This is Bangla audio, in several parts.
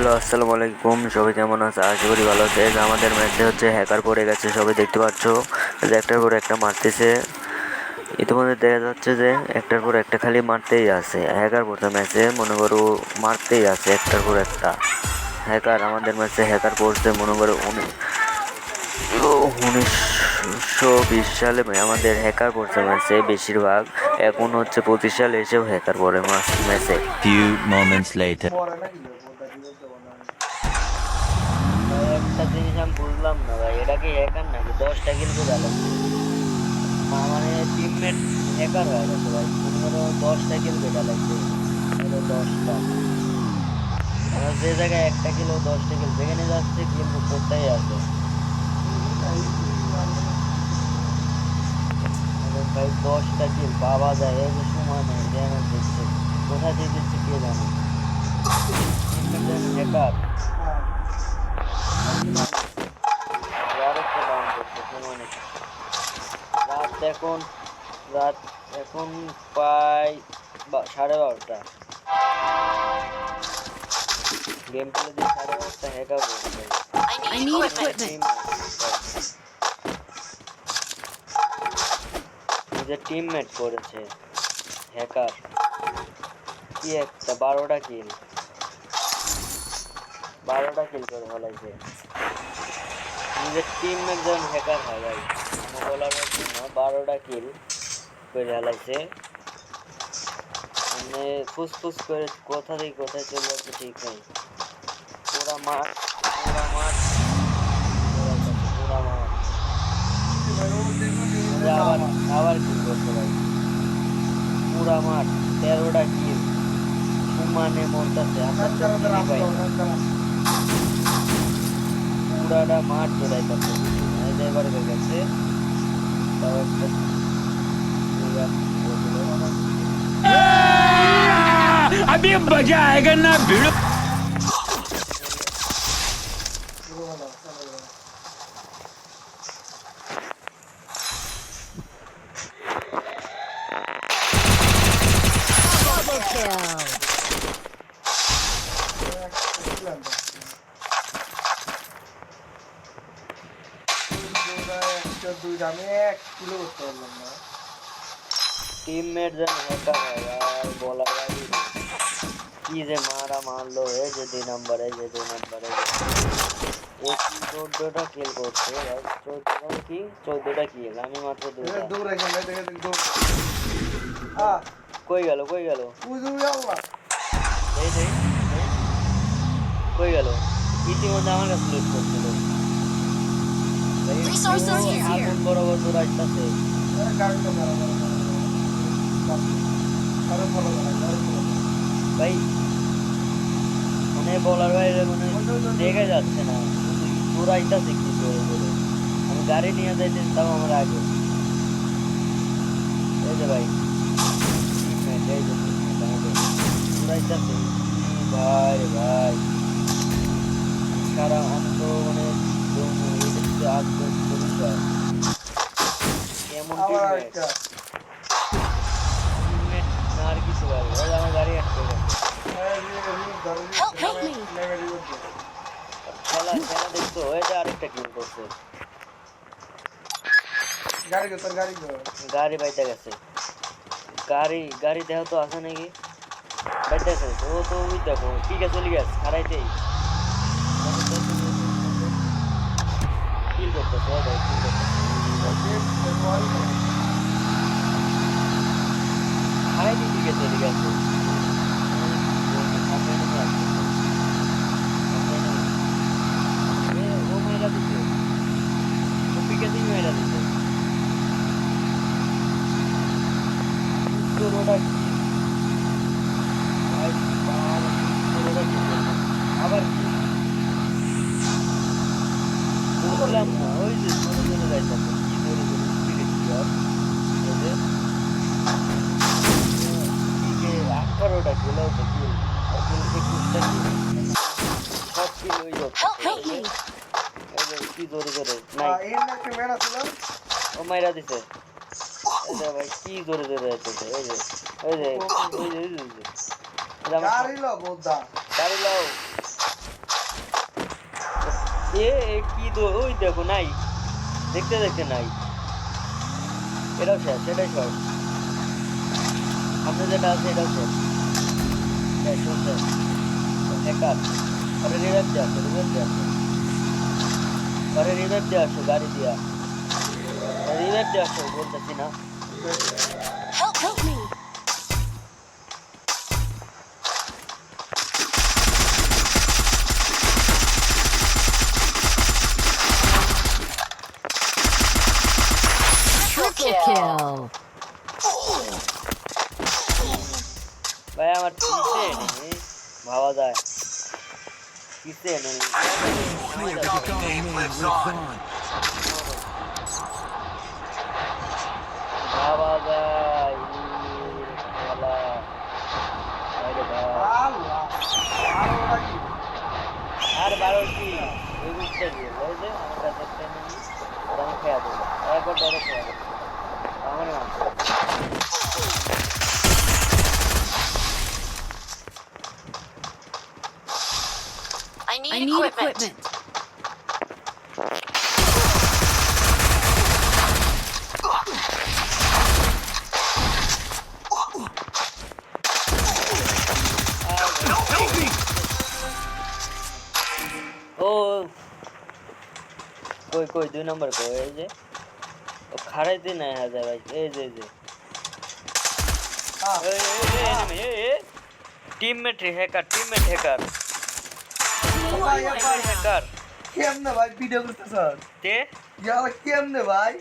হ্যালো আসসালামু আলাইকুম। সবাই কেমন আছে? আশা করি ভালো আছে। এই যে আমাদের ম্যাচে হচ্ছে হ্যাকার পড়ে গেছে সবাই দেখতে পাচ্ছ। যে একটার পর একটা মারতেছে। ইতিমধ্যে দেখা যাচ্ছে যে একটার পর একটা খালি মারতেই আছে। হ্যাকার পড়ছে ম্যাচে মনে করো মারতেই আছে একটার পর একটা। হ্যাকার আমাদের ম্যাচে হ্যাকার পড়ছে মনে করো উনি- উনিশশো বিশ সালে আমাদের হ্যাকার পড়ছে ম্যাচে বেশিরভাগ। এখন হচ্ছে পঁচিশ সালে এসেও হ্যাকার পড়ে ম্যাচে Few moments later. ভাই, একটা জিনিস আমি বুঝলাম না ভাই এটা কি হ্যাকার নাকি? দশটা কিন্তু গেল মানে টিমমেট হ্যাকার হয়ে গেছে ভাই। পনেরো দশটা কিন্তু লাগছে পনেরো দশটা। আমার যে জায়গায় একটা কিলো দশটা কিলো যেখানে যাচ্ছে কিন্তু কোথায় আছে ভাই, দশটা কিল পাওয়া যায়, এই যে সময় নেই জ্ঞান দিচ্ছে কোথা দিয়ে দিচ্ছে কে জানে? হ্যাকার আরেকটা ডাউন করছে সময় নেই রাত এখন রাত এখন প্রায় সাড়ে বারোটা। গেম খেলে দিয়ে সাড়ে বারোটা হ্যাকার করছে I need নিজের টিমমেট করেছে হ্যাকার কি একটা বারোটা কিল বারোটা কিল করে ফেলাইছে। নিজের টিমমেট যখন হ্যাকার হয় ভাই। বলার জন্য বারোটা কিল করে ফেলাইছে মানে ফুসফুস করে কোথা থেকে কোথায় চলে যাচ্ছে ঠিক নেই। পুরা মাঠ পুরা মাঠ। আবার আবার কিল করতে ভাই? পুরা মাঠ, তেরোটা কিল সমানে মরতেছে, আমরা তো কিলই পাই না। পুরাটা মাঠ দৌড়াইতেছে এই যে এবার হয়ে গেছে তাও একটা পুরা अभी मजा आएगा ना भिड़ो আমি এক কিলো করতে পারলাম না। টিমমেট যেন হ্যাকার হয় আর বলার বাইরে কি? যে মারা মারলো এই যে দুই নাম্বার যে দুই নাম্বার। এই যে কিল করছে? ভাই কি? চোদ্দটা কিল আমি মাত্র দুইটা। দৌড়ে গেলে দেখে দেখি দৌড়। কই গেল কই গেল? তুই তুমি আল্লাহ। এই কই গেল? ইতিমধ্যে আমার কাছে লুট করছিল। ভাই, Resources here. আগুন ভাই মানে বলার বাইরে মানে দেখে যাচ্ছে না দৌড়াইতেছে কি করে করে আমি গাড়ি নিয়ে যাইতে তাও আমার আগে এই যে ভাই ই ভাই ভাই সারা আমি তো মানে এটা যদি আগ করি যায়। কেমন আবার teammate? একটা teammate না আর কিছু ভাই ওই যে আমার গাড়ি আটকে গেছে Help, help me. খেলা খেলা দেখছ ওই যে আরেকটা কিল করছে গাড়ি গো তোর গাড়ি গো গাড়ি বাইতে গেছে গাড়ি গাড়ি দেহ তো আছে নাকি বাইতে গেছে ও তো ওই দেখো পিকে চলে গেছে হারাইতেই কিল করতেছে ও ভাই কিল করতেছে হারাইতে পিকে চলে গেছে সামনে নেমে আসছে। সামনে নেমে। এ, ও মেয়েরা দিছে ও পিকে দিয়ে মেয়েরা দিছে উত্তরোটা কি ভাই বাবা, উত্তরোটা কি বলব? আবার কি বুঝলাম না ওই যে ধরে ধরে যাইতেছে কি ধরে ধরে স্পিরিট কি আর ওই যে দিকে সব যাচ্ছে কি ও মাইরা দিছে ভাই কি এই যে এই যে যে। এই যে গাড়ি গাড়ি লাও এ কি দো ওই দেখো নাই দেখতে দেখতে নাই এটাও শেষ এটাই শেষ সামনে যেটা আছে এটাও শেষ শেষ শেষ একার আরে রিভাইভ দিয়ে আসো রিভাইভ দিয়ে আসো আরে রিভাইভ দিয়ে আসো গাড়ি দিয়া রিভাইভ দিয়ে আসো বলতেছি না Help, help me. Triple kill. ভাই, আমার কিসে? নেই ভাবা যায়। কিসে? নেই ভাবা যায়। খেলা আরে আর বারো কি? আমার কাছে একটা নেই। I need, equipment. ও কই কই দুই নম্বর কই এই যে ও খাড়াইতে নাই হাজার ভাই এই যে এই যে হ্যাঁ টিমমেট হ্যাকার টিমমেট কেমনে ভাই ভিডিও তে কেমনে ভাই?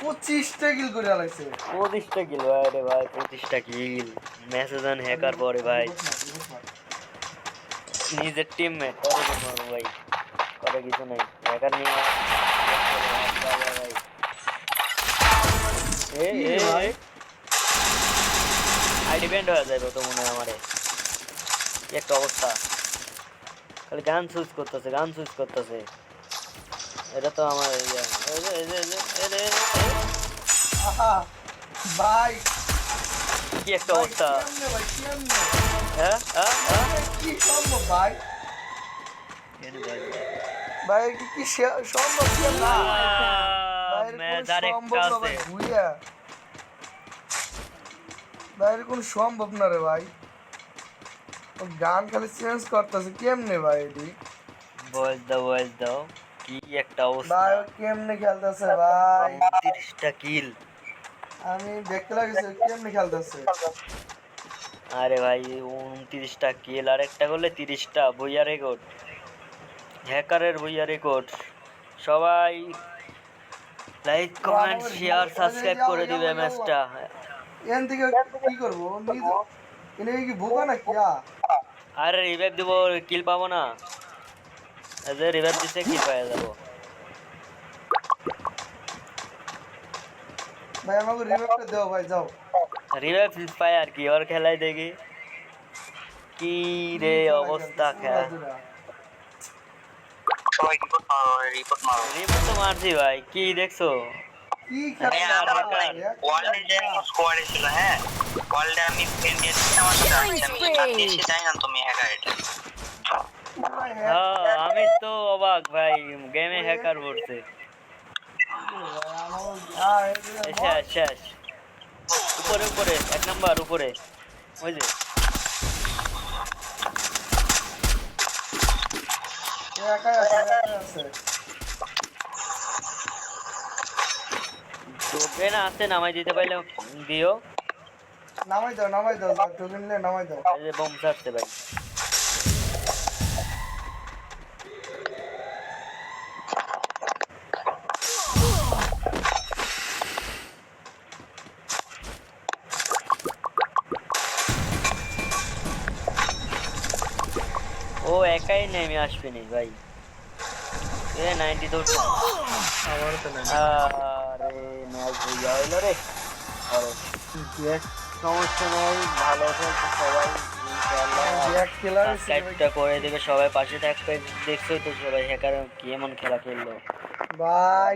পঁচিশটা কিল করে আলাইছে। পঁচিশটা কিল ভাই রে ভাই পঁচিশটা কিল মেসেজ অন হ্যাকার পরে ভাই। নিজের টিমমেট ভাই। করে কিছু নাই। হ্যাকার নিয়ে ভাই? আই ডিপেন্ড হয়ে যাবে তো মনে হয় আমারে। কি একটা অবস্থা? খালি গান সুইচ করতেছে গান সুইচ করতেছে। এটা তো আমার ভাই। কি একটা অবস্থা? হ্যাঁ হ্যাঁ হ্যাঁ। কি সম্ভব ভাই? ভাই? কি সম্ভব সম্ভব না ভাই ভুইয়া কোনো সম্ভব না রে ভাই। গান খালি চেঞ্জ করতেছে কেমনে ভাই এটি? বয়স দাও বয়স দাও কি একটা অবস্থা? ভাই কেমনে খেলতেছে ভাই? তিরিশটা কিল আমি দেখতে লাগছে কেমনে খেলতেছে। আরে ভাই উনত্রিশটা কিল আর একটা করলে তিরিশটা বইয়া রেকর্ড হ্যাকারের বইয়া রেকর্ড সবাই লাইক কমেন্ট শেয়ার সাবস্ক্রাইব করে দিবে ম্যাচটা এন থেকে কি করব? নিজে এনে কি বোকা না কিয়া আরে রিভাইভ দিব কিল পাবো না। এই রিভাইভ দিছে কিল পাওয়া যাব। ভাই আমাকে রিভাইভটা দাও ভাই যাও। রিভাইভ পাই আর কি ওর খেলায় দেখি। কি রে অবস্থা খেলা। সবাই রিপোর্ট মারো রিপোর্ট তো মারছি ভাই কি দেখছ? আমি হ্যাঁ? আমি তো অবাক ভাই গেমে হ্যাকার পড়ছে শেষ শেষ। উপরে উপরে এক নাম্বার উপরে। ওই যে। একাই আছে। একাই না আসতে নামাই দিতে পারলে দিও। নামাই দাও নামাই দাও টোকেন নিয়ে নামাই দাও। এই যে বোম ছাড়তে ভাই ও একাই নেমে আসবে নি ভাই। এ নাইনটি তো আমার তো আরে ম্যাচ সমস্যা ভালো সবাই করে দেবে, সবাই পাশে থাকবে দেখছোই তো সবাই হ্যাকার কি এমন খেলা খেললো? ভাই